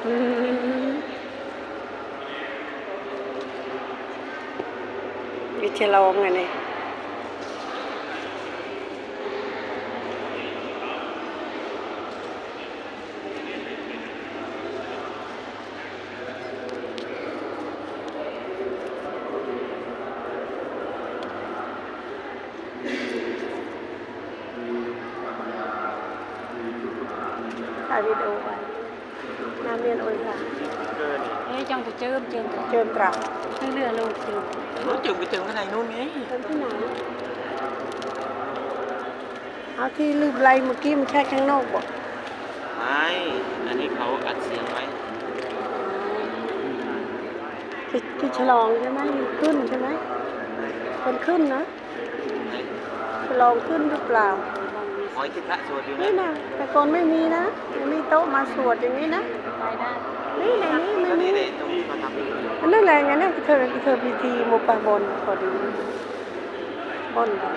วิเชาลองไงเนี่ยาวิดีโอไว้ น้ำเรียนโอ้ยค่ะเอ้ยจังจะเจิมเจิมเจิมตราเรื่องเรือลูกจิมรู้จึงไปถึงข้างในนู่นไงเจิมที่ไหนเอาที่ลืมไรเมื่อกี้มันแค่ข้างนอกบอกไม่อันนี้เขาอัดเสียงไว้คือคือฉลองใช่ไหมมีขึ้นใช่ไหมคนขึ้นนะฉลองขึ้นหรือเปล่า หอยที่พระสวดอยู่นี่นะนะแต่ก่อนไม่มีนะไม่มีโต๊ะมาสวดอย่างนี้นะไปได้นี่ในนี้ไม่ตอนมีนี้เลยตรงนี้เขาทำอยู่อันนั่นแหละไงนะเธอเธอพิธีโมปาบนพอดีบนก่อน